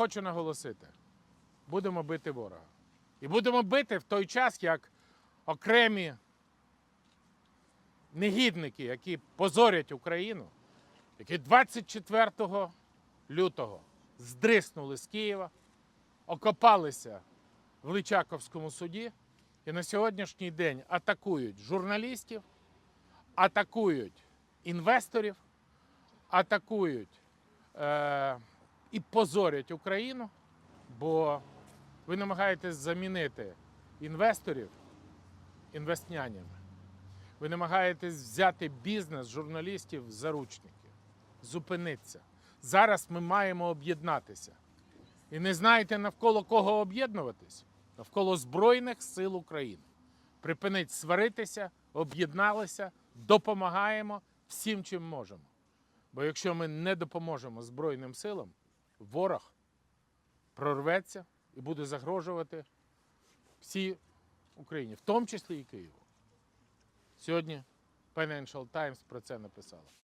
хочу наголосити: будемо бити ворога. І будемо бити в той час, як окремі негідники, які позорять Україну, які 24 лютого здриснули з Києва, окопалися в Личаковському суді і на сьогоднішній день атакують журналістів, атакують інвесторів, атакують е- і позорять Україну, бо ви намагаєтесь замінити інвесторів інвестнянями. Ви намагаєтесь взяти бізнес журналістів в заручники. Зупиниться. Зараз ми маємо об'єднатися. І не знаєте навколо кого об'єднуватись? Навколо Збройних сил України. Припинить сваритися, об'єдналися, допомагаємо всім, чим можемо. Бо якщо ми не допоможемо Збройним силам, ворог прорветься і буде загрожувати всій Україні, в тому числі і Києву. Сьогодні Financial Times про це написала.